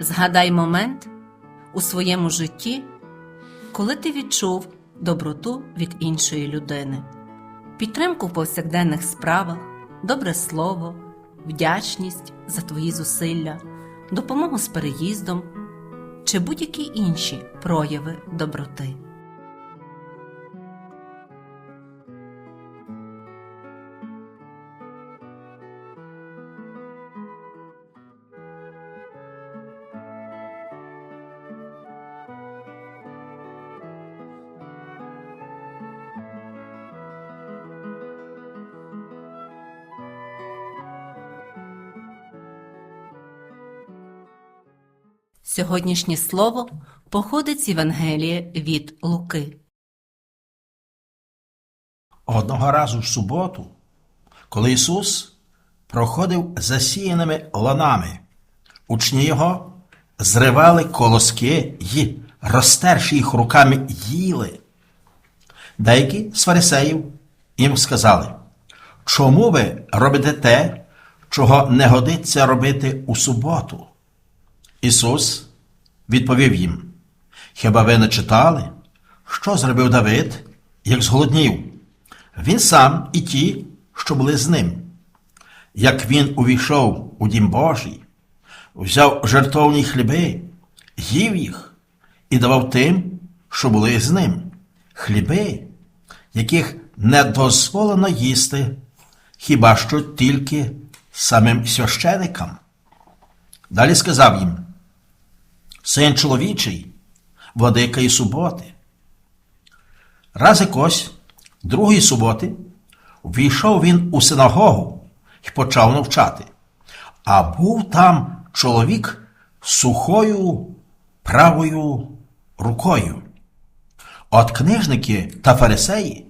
Згадай момент у своєму житті, коли ти відчув доброту від іншої людини, підтримку в повсякденних справах, добре слово, вдячність за твої зусилля, допомогу з переїздом чи будь-які інші прояви доброти. Сьогоднішнє слово походить з Євангелія від Луки. Одного разу в суботу, коли Ісус проходив засіяними ланами, учні його зривали колоски й, розтерши їх руками, їли. Деякі з фарисеїв їм сказали, чому ви робите те, чого не годиться робити у суботу? Ісус відповів їм: Хіба ви не читали, що зробив Давид, як зголоднів? Він сам і ті, що були з ним. Як він увійшов у дім Божий, взяв жертовні хліби, їв їх і давав тим, що були з ним, хліби, яких не дозволено їсти, хіба що тільки самим священикам. Далі сказав їм: Син чоловічий, владика суботи. Раз якось, другої суботи, війшов він у синагогу і почав навчати. А був там чоловік сухою правою рукою. От книжники та фарисеї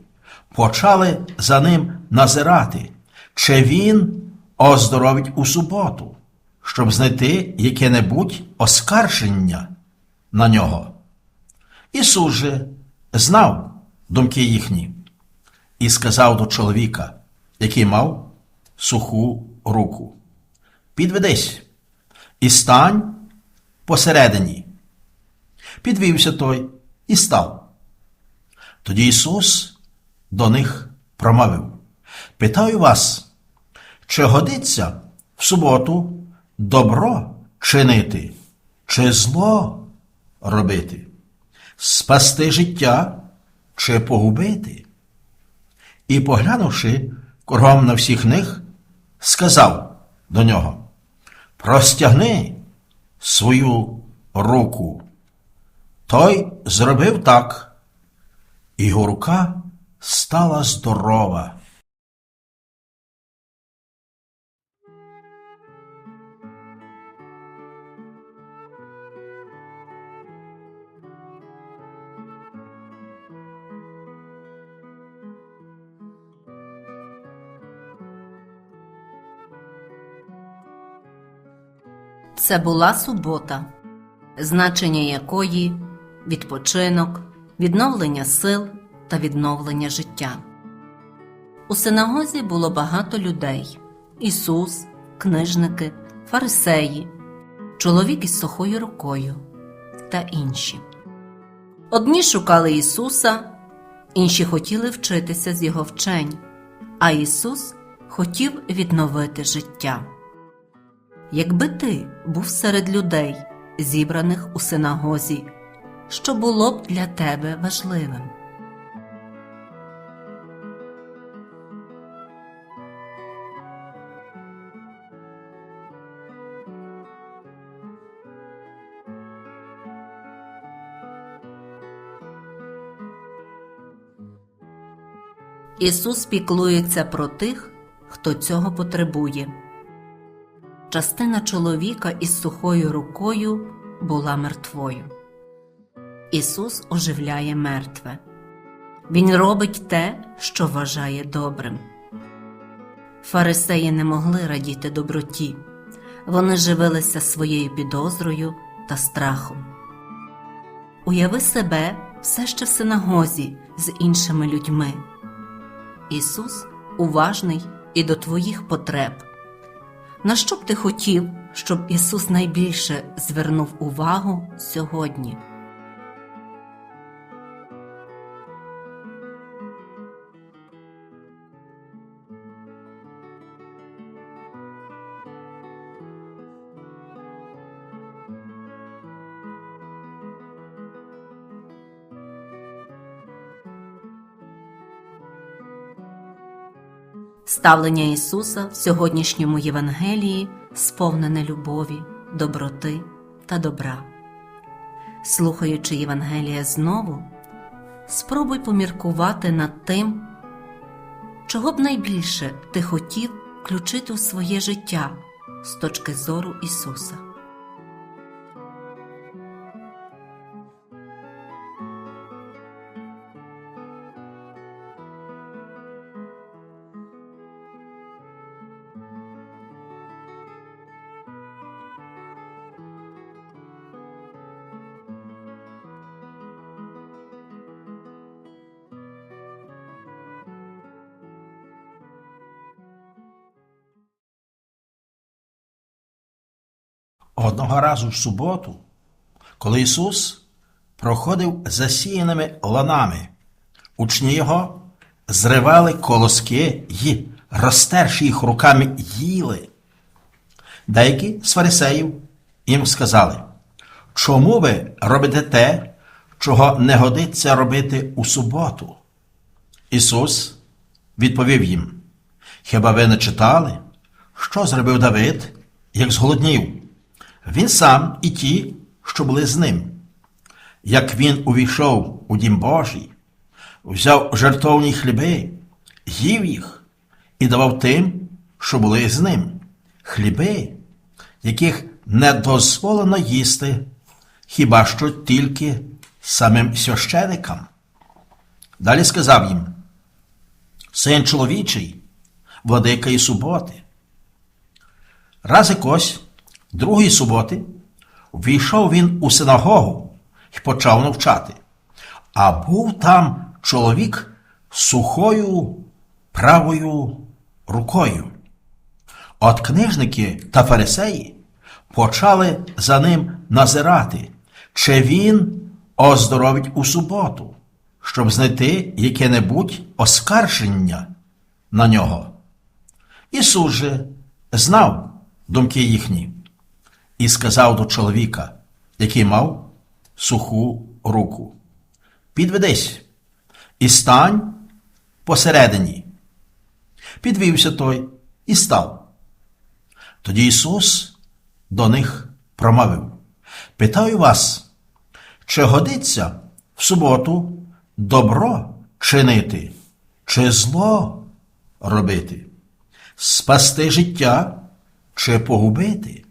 почали за ним назирати, чи він оздоровить у суботу, щоб знайти яке-небудь оскарження на нього. Ісус же знав думки їхні і сказав до чоловіка, який мав суху руку: Підведись і стань посередині. Підвівся той і став. Тоді Ісус до них промовив: Питаю вас, чи годиться в суботу добро чинити, чи зло робити, спасти життя чи погубити? І, поглянувши кругом на всіх них, сказав до нього: Простягни свою руку. Той зробив так, і його рука стала здорова. Це була субота, значення якої відпочинок, відновлення сил та відновлення життя. У синагозі було багато людей: Ісус, книжники, фарисеї, чоловік із сухою рукою та інші. Одні шукали Ісуса, інші хотіли вчитися з Його вчень, а Ісус хотів відновити життя. Якби ти був серед людей, зібраних у синагозі, що було б для тебе важливим? Ісус піклується про тих, хто цього потребує. Частина чоловіка із сухою рукою була мертвою. Ісус оживляє мертве. Він робить те, що вважає добрим. Фарисеї не могли радіти доброті, вони живилися своєю підозрою та страхом. Уяви себе все ще в синагозі з іншими людьми. Ісус уважний і до твоїх потреб. На що б ти хотів, щоб Ісус найбільше звернув увагу сьогодні. Ставлення Ісуса в сьогоднішньому Євангелії сповнене любові, доброти та добра. Слухаючи Євангелія знову, спробуй поміркувати над тим, чого б найбільше ти хотів включити у своє життя з точки зору Ісуса. Одного разу в суботу, коли Ісус проходив засіяними ланами, учні його зривали колоски й, розтерши їх руками, їли. Деякі з фарисеїв їм сказали, чому ви робите те, чого не годиться робити у суботу? Ісус відповів їм, хіба ви не читали, що зробив Давид, як зголоднів? Він сам і ті, що були з ним. Як він увійшов у дім Божий, взяв жертовні хліби, їв їх і давав тим, що були з ним, хліби, яких не дозволено їсти, хіба що тільки самим священикам. Далі сказав їм: Син чоловічий, владика і суботи. Раз якось другої суботи війшов він у синагогу і почав навчати. А був там чоловік сухою правою рукою. От книжники та фарисеї почали за ним назирати, чи він оздоровить у суботу, щоб знайти яке-небудь оскарження на нього. Ісус же знав думки їхні і сказав до чоловіка, який мав суху руку: Підведись і стань посередині. Підвівся той і став. Тоді Ісус до них промовив: Питаю вас, чи годиться в суботу добро чинити, чи зло робити, спасти життя чи погубити?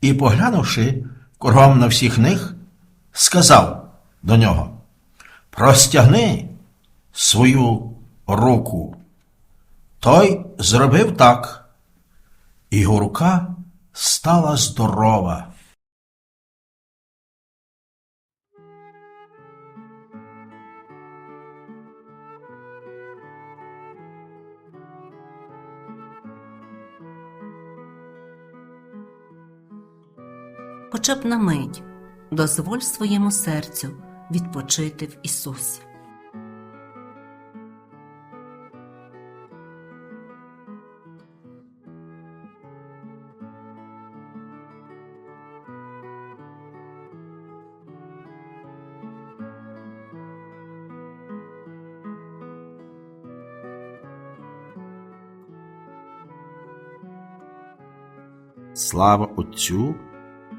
І, поглянувши кругом на всіх них, сказав до нього: Простягни свою руку. Той зробив так, і його рука стала здорова. Хоча б на мить дозволь своєму серцю відпочити в Ісусі. Слава Отцю